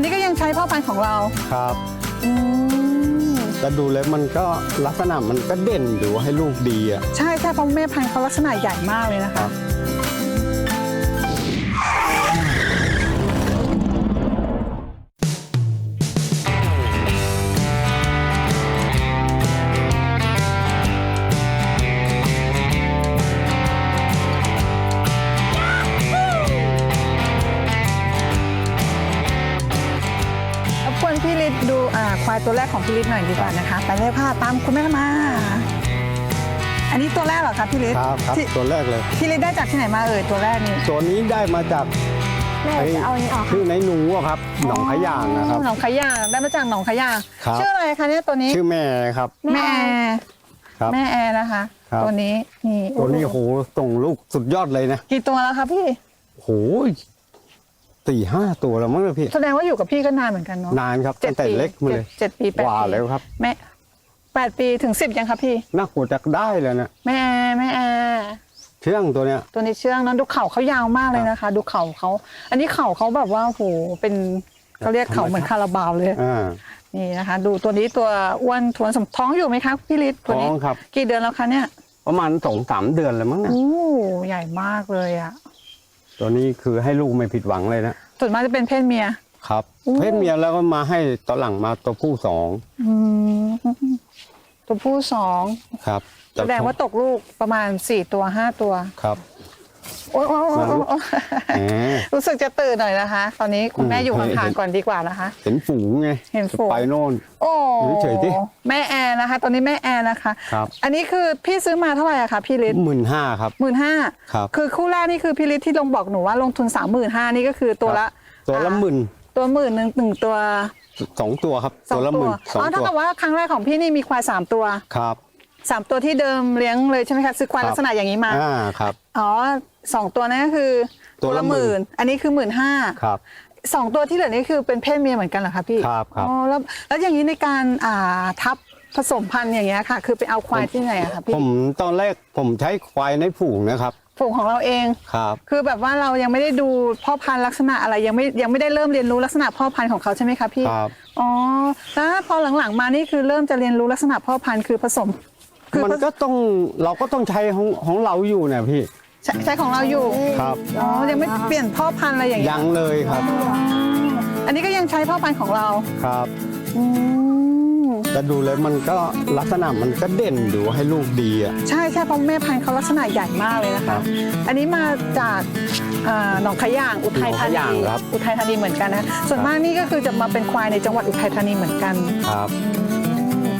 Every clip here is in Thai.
นนี้ก็ยังใช้พ่อพันธุ์ของเราครับอืมแต่ดูแล้วมันก็ลักษณะมันก็เด่นอยู่ให้ลูกดีอะ ใช่ใช่เพราะแม่พันธุ์เขาลักษณะใหญ่มากเลยนะครัคะ บ พี่ฤทธิ์ดูอ่าควายตัวแรกของพี่ฤทธิ์หน่อยดีกว่านะคะ ไปเลยค่ะตามคุณแม่มา อันนี้ตัวแรกเหรอคะพี่ฤทธิ์ครับครับที่ตัวแรกเลย พี่ฤทธิ์ได้จากที่ไหนมาเอ่ยตัวแรกนี่ตัวนี้ได้มาจากแม่จะเอาอันนี้ออกชื่อในหนูอะครับหนองขยางนะครับหนองขยางได้มาจากหนองขยางครับชื่ออะไรคะเนี่ยตัวนี้ชื่อแม่ครับ แม่แอร์ครับแม่แอร์นะคะครับตัวนี้นี่ตัวนี้โหส่งลูกสุดยอดเลยนะกี่ตัวแล้วคะพี่โห สี่ห้าตัวแล้วมั้งเนี่ยพี่ แสดงว่าอยู่กับพี่ก็นานเหมือนกันเนาะนานครับเจ็ดตั้งแต่ปีเล็กมาเลยเจ็ดเจ็ดปีแปดกว่าปีแล้วครับ แม่แปดปีถึงสิบยังคะพี่ น่าขวดจะได้เลยนะแม่แอร์แม่แอร์เชื่องตัวเนี้ย ตัวนี้เชื่องเนอะดูเข่าเขายาวมากเลยนะคะ ดูเข่าเขาอันนี้เข่าเขาแบบว่าโหเป็นเขาเรียกเข่าเหมือนคาราบาวเลยอ่า นี่นะคะ ดูตัวนี้ตัวอ้วนทวนสมท้องอยู่ไหมคะพี่ฤทธิ์ตัวนี้ท้องครับ กี่เดือนแล้วคะเนี่ยประมาณสองสามเดือนแล้วมั้งเนี่ยอู้ใหญ่มากเลยอะ ตัวนี้คือให้ลูกไม่ผิดหวังเลยนะส่วนมากจะเป็นเพศเมีย ครับอู้เพศเมียแล้วก็มาให้ตอนหลังมาตัวผู้สองอืมตัวผู้สองครับแสดงว่าตกลูกประมาณสี่ตัวห้าตัว ครับ โอ๊ยโอ๊ยโอ๊ยโอ๊ยโอ๊ยแหมรู้สึกจะตื่นหน่อยนะคะ ตอนนี้คุณแม่อืมอยู่เห็ห่างนๆก่อนดีกว่านะคะ เห็นฝูงไงเห็นฝูงไปโน่น โอ้อยู่เฉยๆดิแม่แอร์นะคะ ตอนนี้แม่แอร์นะคะ ครับ อันนี้คือพี่ซื้อมาเท่าไหร่อะคะพี่ฤทธิ์หมื่นห้าครับ หมื่นห้าครับ คือคู่แรกนี่คือพี่ฤทธิ์ที่ลงบอกหนูว่าลงทุนสามหมื่นห้านี่ก็คือตัวละตัวละอ่าหมื่นตัวหมื่นหนึ่งหนึ่งตัวสองตัวครับ สอตัวงละหตัวมื่นสองอ๋อเท่าตัวกับว่าครั้งแรกของพี่นี่มีควายสามตัวครับสามตัวที่เดิมเลี้ยงเลยใช่ไหมคะซื้อควายครับลักษณะอย่างนี้มา อ่าครับ อ๋อสองตัวนั่นก็คือตัวละหมื่น อันนี้คือหมื่นห้าครับสองตัวที่เหลือนี่คือเป็นเพศเมียเหมือนกันเหรอคะพี่ครับครับอ๋อแล้วแล้วอย่างนี้ในการอ่าทับผสมพันธุ์อย่างเงี้ยค่ะ คือไปเอาควายที่ไหนอะคะพี่ผมตอนแรกผมใช้ควายในฝูงนะครับฝูงของเราเอง ครับ คือแบบว่าเรายังไม่ได้ดูพ่อพันธุ์ลักษณะอะไรยังไม่ยังไม่ได้เริ่มเรียนรู้ลักษณะพ่อพันธุ์ของเขาใช่ไหมคะพี่ครับอ๋อแล้วพอหลังๆมานี่คือเริ่มจะเรียนรู้ลักษณะพ่อพันธุ์คือผสมคือมันก็ต้องเราก็ต้องใช้ของของเราอยู่เนี่ยพี่ ใช้ใช้ของเราอยู่ครับ อ๋อยังไม่เปลี่ยนพ่อพันธุ์อะไรอย่างเงี้ยัยงเลยครับอันนี้ก็ยังใช้พ่อพันธุ์ของเราครับอืมแต่ดูแล้วมันก็ลักษณะมันก็เด่นอยู่ให้ลูกดีอะ ใช่ใช่เพราะแม่พันธุ์เขาลักษณะใหญ่มากเลยนะครัคะ บอันนี้มาจากอ่าหนองขยางอุทัยธาหนองขนียางครับ อุทัยธานีเหมือนกันนะส่วนครับมากนี่ก็คือจะมาเป็นควายในจังหวัดอุทัยธานีเหมือนกัน ครับ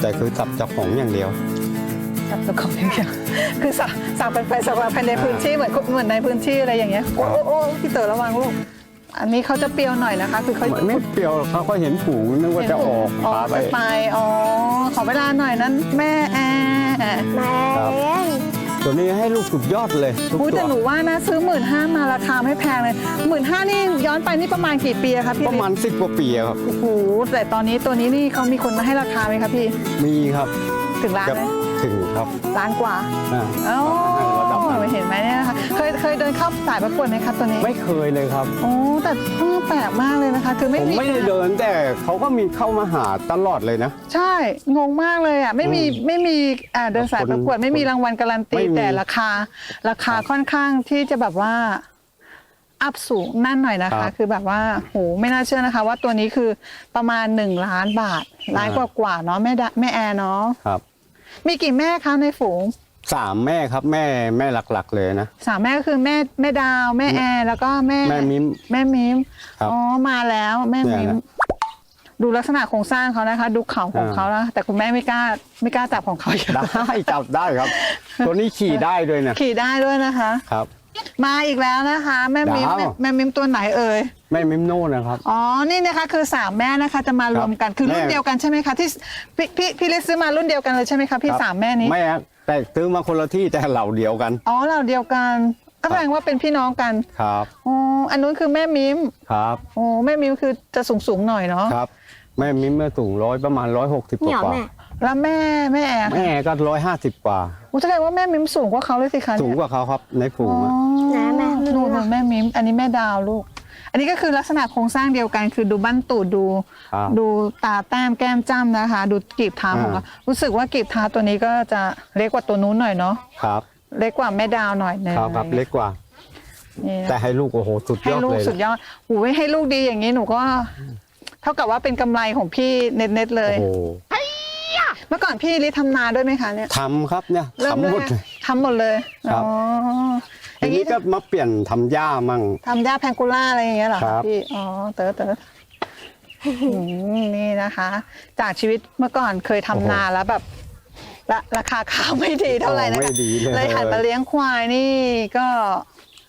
แต่คือสับจากของอย่างเดียว จับตัวของอย่างเดียวคือสั่งสั่งเป็นไปสักภายในพื้นที่เหมือนเหมือนในพื้นที่อะไรอย่างเงี้ยโอ้โอ้โอ้พี่เต๋อระวังลูกอันนี้เขาจะเปรี้ยวหน่อยนะคะ คือเขาไม่เปรียวเขาก็เห็นฝูงนึกว่าจะออกออพากไปจะไปอ๋อขอเวลาหน่อยนั้น แม่แอร์แม่ครับตัวนี้ให้ลูกสุดยอดเลยทุกพูดตัแต่วหนูว่านะซื้อหมื่นห้ามาราคาไม่แพงเลยหมื่นห้านี่ย้อนไปนี่ประมาณกี่ปีอะคะพี่ประมาณสิบกว่าปีอะครับโอ้โหแต่ตอนนี้ตัวนี้นี่เขามีคนมาให้ราคาไหมคะพี่ มีครับ ถึงล้านจะไหม ถึงครับล้านกว่าอ่าอ๋อระดับนั้นเห็นไหมเนี่ยนะคะเคยเคยเดินเข้าสายประกวดไหมคะตัวนี้ไม่เคยเลยครับ โอ้แต่เพิ่งแปลกมากเลยนะคะ คือไม่ผมมีไม่ได้เดินแต่เขาก็มีเข้ามาหาตลอดเลยนะ ใช่งงมากเลยอะไม่มีอืมไม่มีอ่าเดินสายประกวดคนไม่มีรางวัลการันตีไม่มี แต่ราคา ราคาค่อนข้างที่จะแบบว่า อัพสูงนั่นหน่อยนะครัคะ บคือแบบว่าโหไม่น่าเชื่อนะคะ ว่าตัวนี้คือประมาณหนึ่งล้านบาทล้านกอ่าว่ากว่าๆเนาะแม่ดะแม่แอร์เนาะ ครับ มีกี่แม่คะในฝูงสามแม่ครับแม่แม่หลักๆ เลยนะ สามแม่ก็คือแม่แม่ดาวแม่แอร์แล้วก็แม่แม่มิ้มแม่มิมครับอ๋อมาแล้วแม่เนี่ยมิมนะดูลักษณะโครงสร้างเขานะคะ ดูเขาของอ่า เขานะแต่คุณแม่ไม่กล้าไม่กล้าจับของเขาอยู่ได้จับได้ครับ ตัวนี้ขี่ได้ด้วยนะขี่ได้ด้วยนะคะ ครับ มาอีกแล้วนะคะ แม่มิมดาว แม่แม่มิมตัวไหนเอ่ย แม่มิ้มโน่นะครับ อ๋อ นี่นะคะคือสามแม่นะคะจะมารวมกันคือรุ่นแม่เดียวกันใช่ไหมคะที่พี่พี่พี่เลสซื้อมารุ่นเดียวกันเลยใช่ไหมคะพี่ครับ สามแม่นี้ไม่ฮะแต่ซื้อมาคนละที่แต่เหล่าเดียวกันอ๋อเราเดียวกันก็แสดงว่าเป็นพี่น้องกันครับอ๋ออันนู้นคือแม่มิมครับโอ้แม่มิมคือจะสูงสูงๆหน่อยเนาะครับ แม่มิ้มเมื่อสูงร้อยประมาณร้อยหกสิบกเหนียวว่าแม่ แล้วแม่แม่แอร์แม่ก็ร้อยห้าสิบกว่าอุยแสดงว่าแม่มิมสูงกว่าเขาเลยสิคะสูงเนี่ยกว่าเขาครับในฝูงอ๋ออะไหนแม่ดูดูแม่มิมอันนี้แม่ดาวลูก อันนี้ก็คือลักษณะโครงสร้างเดียวกัน คือดูบั้นตูดดูครับดูตาแต้มแก้มจ้ำนะคะ ดูกีบเท้าของเขารู้สึกว่ากีบเท้าตัวนี้ก็จะเล็กกว่าตัวนู้นหน่อยเนาะครับเล็กกว่าแม่ดาวหน่อยหนึงครับครับเล็กกว่า นี่นะ แต่ให้ลูกโอ้โหสุดยให้อดลูกเลยสุดยอดหูยให้ลูกดีอย่างนี้หนูก็ เท่ากับว่าเป็นกำไรของพี่เน็ตๆเลยโอ้โห เมื่อก่อนพี่ลิทำนาด้วยไหมคะเนี่ยทำครับเนี่ยเริ่มทำหมดแรกเลย ทำหมดเลยครับ อ๋ออทีย่างนี้นี้ก็มาเปลี่ยนทำหญ้ามั่ง ทำหญ้าแพงกูล่าอะไรอย่างเงี้ยเหรอครัคะบพี่อ๋อเต๋อเต๋ออืมนี่นะคะ จากชีวิตเมื่อก่อนเคยทำนาแล้วแบบละราคาข้าวไม่ดีเท่าไหร่นะโอ้คะไม่ดีเลย เลยหันมาเลี้ยงควายนี่ก็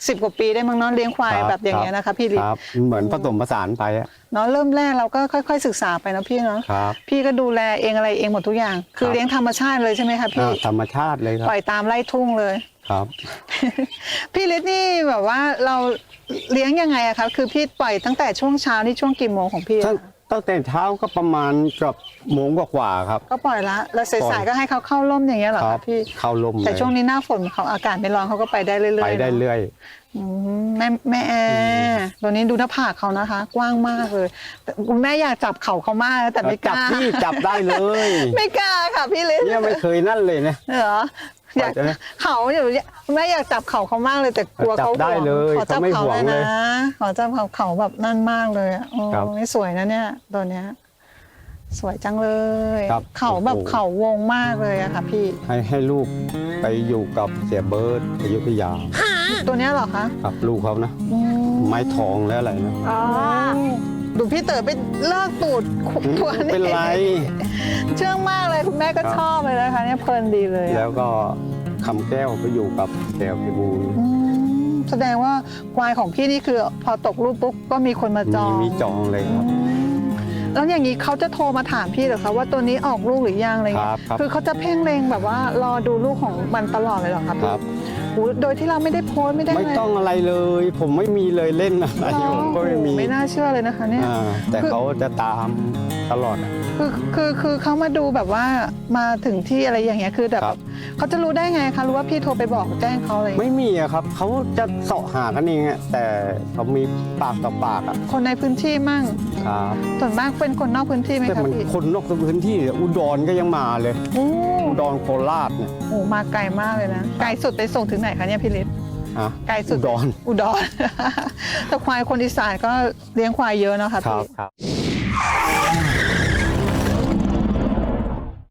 สิบกว่าปีได้มั้งเนาะเลี้ยงควายครับแบบอย่างเงี้ยนะคะพี่ลิครับเหมือนผสมผสานไปอะเนาะเริ่มแรกเราก็ค่อย ๆ ศึกษาไปนะพี่เนาะครับ พี่ก็ดูแลเองอะไรเองหมดทุกอย่าง คือครับ เลี้ยงธรรมชาติเลยใช่ไหมคะพี่อ่าธรรมชาติเลยครับปล่อยตามไร่ทุ่งเลย ครับ พี่ฤทธิ์นี่แบบว่าเราเลี้ยงยังไงอะคะคือพี่ปล่อยตั้งแต่ช่วงเช้านี่ช่วงกี่โมงของพี่อะตั้ง ตั้งแต่เช้าก็ประมาณเกับโมงกว่าๆครับ ก็ปล่อยละแล้วปล่สาอยยๆก็ให้เขาเข้าร่มอย่างเงี้ยเหรอครัคะพี่ เข้าลมแต่เลยช่วงนี้หน้าฝนเขาอากาศไม่ร้อนเขาก็ไปได้เรื่อยๆไปได้นอะเรื่อย อืมแม่แม่แอร์ตัวนี้ดูหน้าผากเขานะคะ กว้างมากเลยแต่คุณแม่อยากจับเข่าเขามากนะแต่ไม่กจับล้าที่จับได้เลย ไม่กล้าค่ะพี่ฤทธิ์เนี่ยไม่เคยนั่นเลยนะ เหรอ อยากจับได้ไหมเขาอยู่แม่อยากจับเขาเขามากเลยแต่กลัวเขาจับได้ห่วงเลยขอจับเขาไม่เขาห่วเลงยเลนะยขอจับเขาเขาแบบนั่นมากเลยอะโอ้ครับไม่สวยนะเนี่ยตัวเนี้ย สวยจังเลยครับเขาแบบโอ้โหเขาวงมากเลยอะค่ะพี่ ให้ให้ลูกไปอยู่กับเสียเบิร์ดอยุธยาตัวเนี้ยเหรอคะ ครับลูกเขานะอืมไม้ทองแล้วอะไรนะอ๋อ ดูพี่เต๋อไปเลิกตูดตัวนี้เป็นไร เชื่องมากเลยคุณแม่ก็ครับชอบเลยนะคะเนี่ยเพลินดีเลยอะแล้วก็คำแก้วไปอยู่กับแก้วพิบูลอืมแสดงว่าควายของพี่นี่คือพอตกลูกปุ๊บก็มีคนมาจมีองมีจองเลยครับ แล้วอย่างนี้เขาจะโทรมาถามพี่เหรอคะว่าตัวนี้ออกลูกหรือยังอะไรคเงี้รัยบครับ คือเขาจะเพ่งเลงแบบว่ารอดูลูกของมันตลอดเลยเหรอคะคพี่รับ โอ้โดยที่เราไม่ได้โพสต์ไม่ได้ไม่เลยต้องอะไรเลย ผมไม่มีเลยเล่นอะไรอ๋อผมก็ไม่มีไม่น่าเชื่อเลยนะคะเนี่ยอ่าแต่คือเขาจะตามตลอดอะ คือคือคือเขามาดูแบบว่ามาถึงที่อะไรอย่างเงี้ยคือแบบครับ เขาจะรู้ได้ไงคะรู้ว่าพี่โทรไปบอกแจ้งเขาอะไรอย่างไม่เงี้ยมีอะครับเขาจะเสาะหากันเองอะแต่เขามีปากต่อปากอะคนในพื้นที่มั่งครับส่วนมากเป็นคนนอกพื้นที่ไหมแต่คะมันพี่คนนอกพื้นที่เนี่ยอุดรก็ยังมาเลย โอ้อุดรโคราชเนี่ยโหมาไกลมากเลยนะไกลสุดไปส่งถึงไหนคะเนี่ยพี่ฤทธิ์ฮะไกลสุดอุดรอุดร แต่ควายคนอีสานก็เลี้ยงควายเยอะเนาะค่ะครับพี่ ครับ